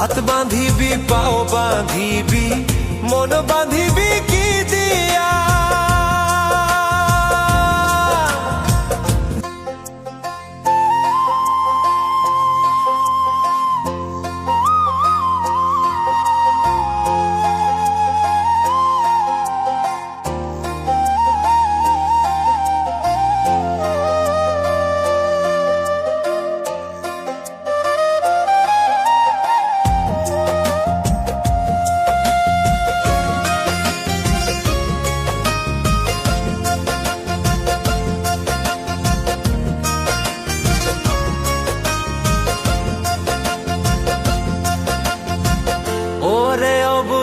হাত বাঁধিবি পাও বাঁধিবি মন বাঁধিবি কি দিয়া?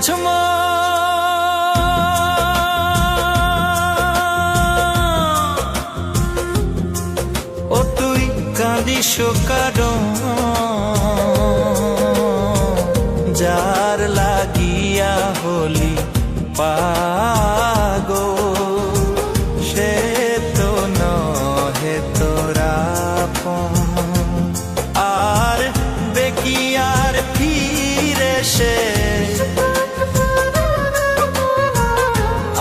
অবুঝম ও তুই কাঁদিস কারণ যার লাগিয়া হলি পাগো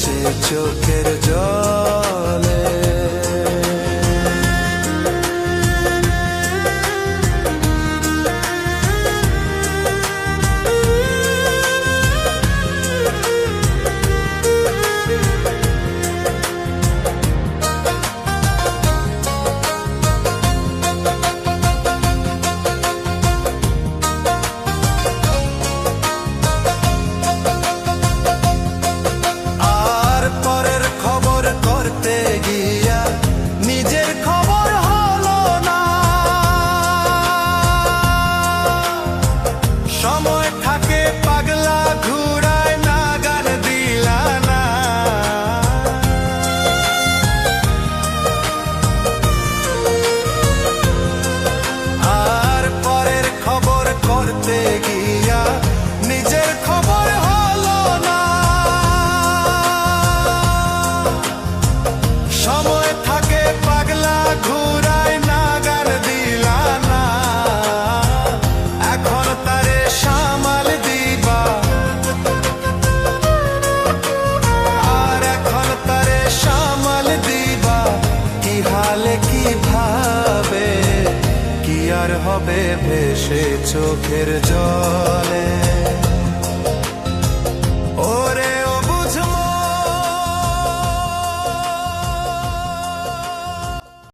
ভেসে চোখের হবে ভেসে চোখের জলে?